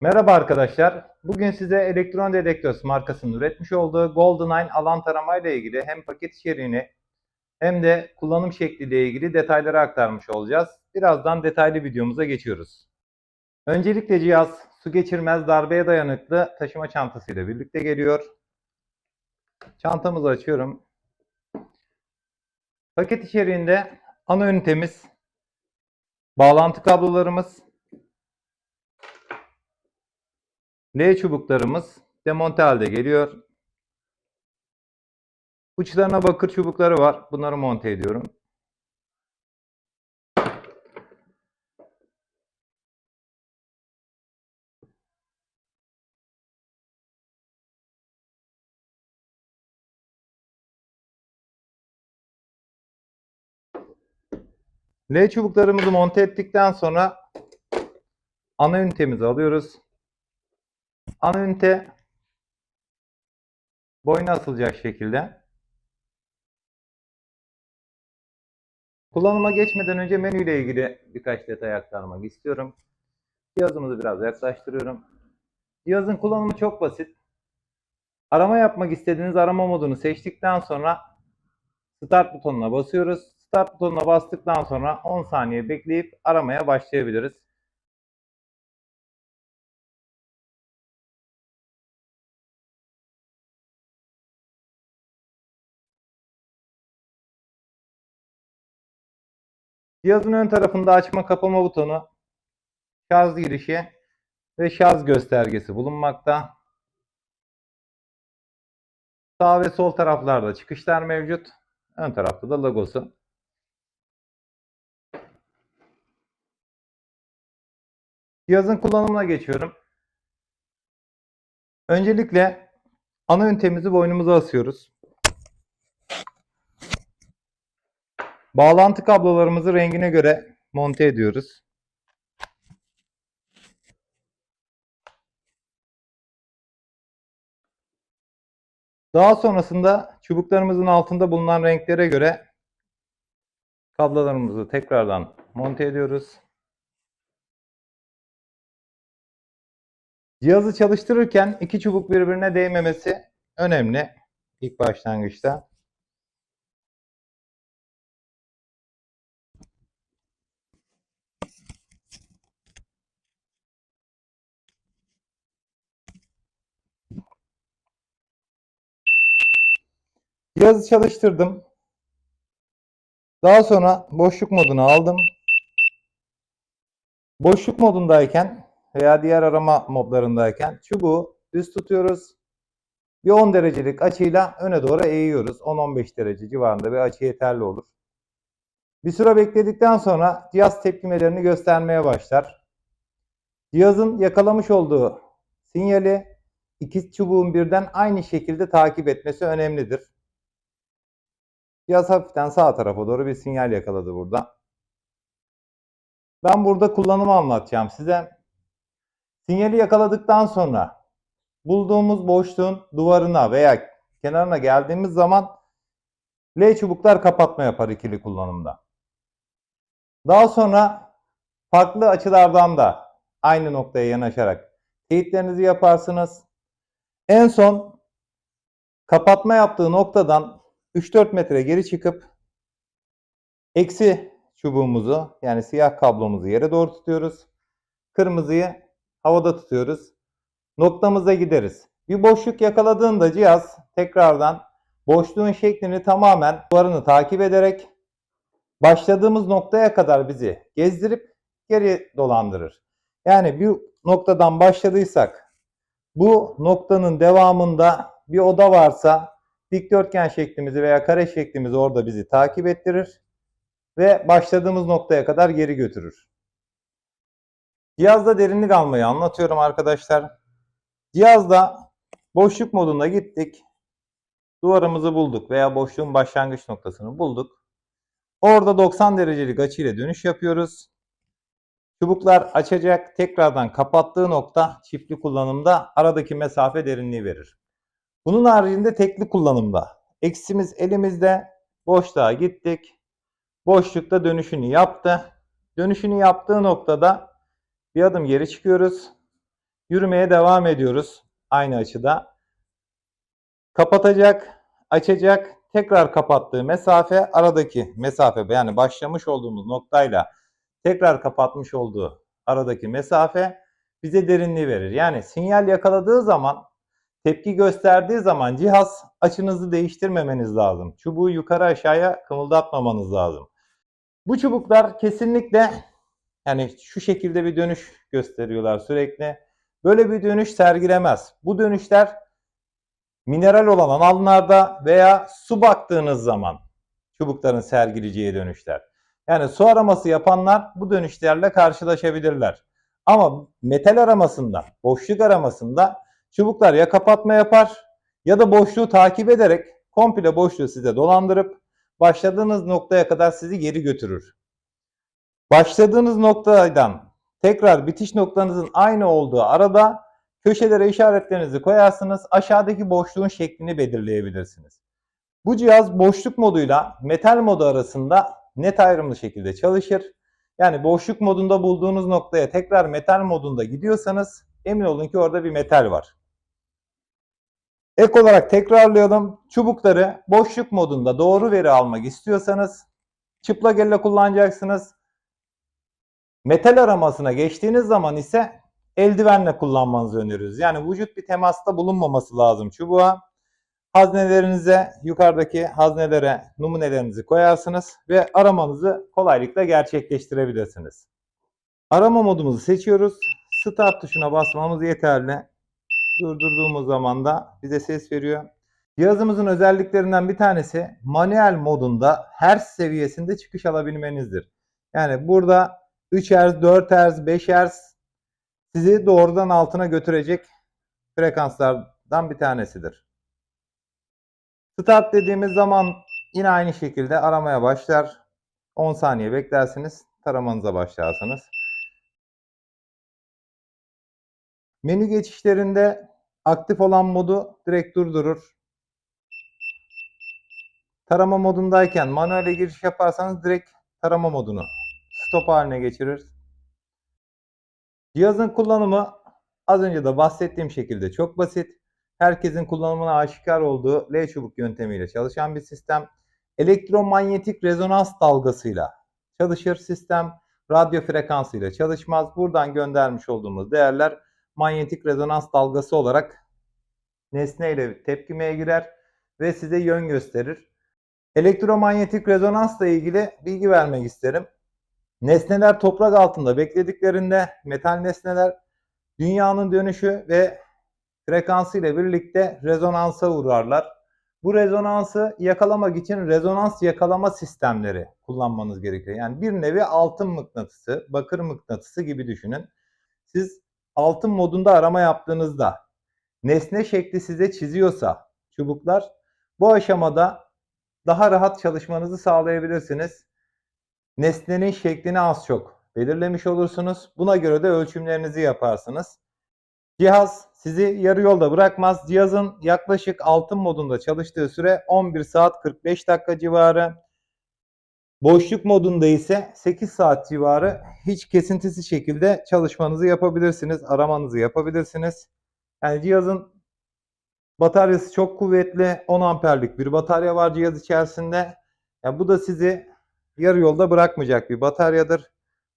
Merhaba arkadaşlar. Bugün size Elektron Detectors markasının üretmiş olduğu Golden9 alan tarama ile ilgili hem paket içeriğini hem de kullanım şekliyle ilgili detayları aktarmış olacağız. Birazdan detaylı videomuza geçiyoruz. Öncelikle cihaz su geçirmez darbeye dayanıklı taşıma çantasıyla birlikte geliyor. Çantamızı açıyorum. Paket içeriğinde ana ünitemiz, bağlantı kablolarımız, L çubuklarımız demonte halde geliyor. Uçlarına bakır çubukları var. Bunları monte ediyorum. L çubuklarımızı monte ettikten sonra ana ünitemizi alıyoruz. Ana ünite boyuna asılacak şekilde. Kullanıma geçmeden önce menü ile ilgili birkaç detay aktarmak istiyorum. Cihazımızı biraz yaklaştırıyorum. Cihazın kullanımı çok basit. Arama yapmak istediğiniz arama modunu seçtikten sonra Start butonuna basıyoruz. Start butonuna bastıktan sonra 10 saniye bekleyip aramaya başlayabiliriz. Cihazın ön tarafında açma kapama butonu, şarj girişi ve şarj göstergesi bulunmakta. Sağ ve sol taraflarda çıkışlar mevcut. Ön tarafta da logosu. Cihazın kullanımına geçiyorum. Öncelikle ana ünitemizi boynumuza asıyoruz. Bağlantı kablolarımızı rengine göre monte ediyoruz. Daha sonrasında çubuklarımızın altında bulunan renklere göre kablolarımızı tekrardan monte ediyoruz. Cihazı çalıştırırken iki çubuk birbirine değmemesi önemli ilk başlangıçta. Cihazı çalıştırdım. Daha sonra boşluk modunu aldım. Boşluk modundayken veya diğer arama modlarındayken çubuğu düz tutuyoruz. Bir 10 derecelik açıyla öne doğru eğiyoruz. 10-15 derece civarında bir açı yeterli olur. Bir süre bekledikten sonra cihaz tepkimelerini göstermeye başlar. Cihazın yakalamış olduğu sinyali iki çubuğun birden aynı şekilde takip etmesi önemlidir. Cihaz hafiften sağ tarafa doğru bir sinyal yakaladı burada. Ben burada kullanımı anlatacağım size. Sinyali yakaladıktan sonra bulduğumuz boşluğun duvarına veya kenarına geldiğimiz zaman L çubuklar kapatma yapar ikili kullanımda. Daha sonra farklı açılardan da aynı noktaya yanaşarak teyitlerinizi yaparsınız. En son kapatma yaptığı noktadan 3-4 metre geri çıkıp eksi çubuğumuzu yani siyah kablomuzu yere doğru tutuyoruz. Kırmızıyı havada tutuyoruz. Noktamıza gideriz. Bir boşluk yakaladığında cihaz tekrardan boşluğun şeklini tamamen duvarını takip ederek başladığımız noktaya kadar bizi gezdirip geri dolandırır. Yani bir noktadan başladıysak bu noktanın devamında bir oda varsa dikdörtgen şeklimizi veya kare şeklimizi orada bizi takip ettirir ve başladığımız noktaya kadar geri götürür. Cihazda derinlik almayı anlatıyorum arkadaşlar. Cihazda boşluk moduna gittik. Duvarımızı bulduk veya boşluğun başlangıç noktasını bulduk. Orada 90 derecelik açıyla dönüş yapıyoruz. Çubuklar açacak. Tekrardan kapattığı nokta çiftli kullanımda aradaki mesafe derinliği verir. Bunun haricinde tekli kullanımda. Eksimiz elimizde. Boşluğa gittik. Boşlukta dönüşünü yaptı. Dönüşünü yaptığı noktada bir adım geri çıkıyoruz. Yürümeye devam ediyoruz aynı açıda. Kapatacak, açacak, tekrar kapattığı mesafe aradaki mesafe yani başlamış olduğumuz noktayla tekrar kapatmış olduğu aradaki mesafe bize derinliği verir. Yani sinyal yakaladığı zaman tepki gösterdiği zaman cihaz açınızı değiştirmemeniz lazım. Çubuğu yukarı aşağıya kımıldatmamanız lazım. Bu çubuklar kesinlikle yani şu şekilde bir dönüş gösteriyorlar sürekli. Böyle bir dönüş sergilemez. Bu dönüşler mineral olan alanlarda veya su baktığınız zaman çubukların sergileyeceği dönüşler. Yani su araması yapanlar bu dönüşlerle karşılaşabilirler. Ama metal aramasında, boşluk aramasında çubuklar ya kapatma yapar ya da boşluğu takip ederek komple boşluğu size dolandırıp başladığınız noktaya kadar sizi geri götürür. Başladığınız noktadan tekrar bitiş noktanızın aynı olduğu arada köşelere işaretlerinizi koyarsınız. Aşağıdaki boşluğun şeklini belirleyebilirsiniz. Bu cihaz boşluk moduyla metal modu arasında net ayrımlı şekilde çalışır. Yani boşluk modunda bulduğunuz noktaya tekrar metal modunda gidiyorsanız emin olun ki orada bir metal var. Ek olarak tekrarlayalım. Çubukları boşluk modunda doğru veri almak istiyorsanız çıplak elle kullanacaksınız. Metal aramasına geçtiğiniz zaman ise eldivenle kullanmanızı öneriyoruz. Yani vücut bir temasta bulunmaması lazım çubuğa. Haznelerinize, yukarıdaki haznelere numunelerinizi koyarsınız ve aramanızı kolaylıkla gerçekleştirebilirsiniz. Arama modumuzu seçiyoruz. Start tuşuna basmamız yeterli. Durdurduğumuz zaman da bize ses veriyor. Cihazımızın özelliklerinden bir tanesi manuel modunda her seviyesinde çıkış alabilmenizdir. Yani burada 3 Hz, 4 Hz, 5 Hz sizi doğrudan altına götürecek frekanslardan bir tanesidir. Start dediğimiz zaman yine aynı şekilde aramaya başlar. 10 saniye beklersiniz. Taramanıza başlarsınız. Menü geçişlerinde aktif olan modu direkt durdurur. Tarama modundayken manuele giriş yaparsanız direkt tarama modunu stop haline geçirir. Cihazın kullanımı az önce de bahsettiğim şekilde çok basit. Herkesin kullanımına aşikar olduğu L çubuk yöntemiyle çalışan bir sistem. Elektromanyetik rezonans dalgasıyla çalışır sistem. Radyo frekansıyla çalışmaz. Buradan göndermiş olduğumuz değerler manyetik rezonans dalgası olarak nesneyle tepkimeye girer ve size yön gösterir. Elektromanyetik rezonansla ilgili bilgi vermek isterim. Nesneler toprak altında beklediklerinde metal nesneler dünyanın dönüşü ve frekansı ile birlikte rezonansa uğrarlar. Bu rezonansı yakalamak için rezonans yakalama sistemleri kullanmanız gerekiyor. Yani bir nevi altın mıknatısı, bakır mıknatısı gibi düşünün. Siz altın modunda arama yaptığınızda nesne şekli size çiziyorsa çubuklar bu aşamada daha rahat çalışmanızı sağlayabilirsiniz. Nesnenin şeklini az çok belirlemiş olursunuz. Buna göre de ölçümlerinizi yaparsınız. Cihaz sizi yarı yolda bırakmaz. Cihazın yaklaşık altın modunda çalıştığı süre 11 saat 45 dakika civarı. Boşluk modunda ise 8 saat civarı hiç kesintisiz şekilde çalışmanızı yapabilirsiniz, aramanızı yapabilirsiniz. Yani cihazın bataryası çok kuvvetli, 10 amperlik bir batarya var cihaz içerisinde. Yani bu da sizi yarı yolda bırakmayacak bir bataryadır.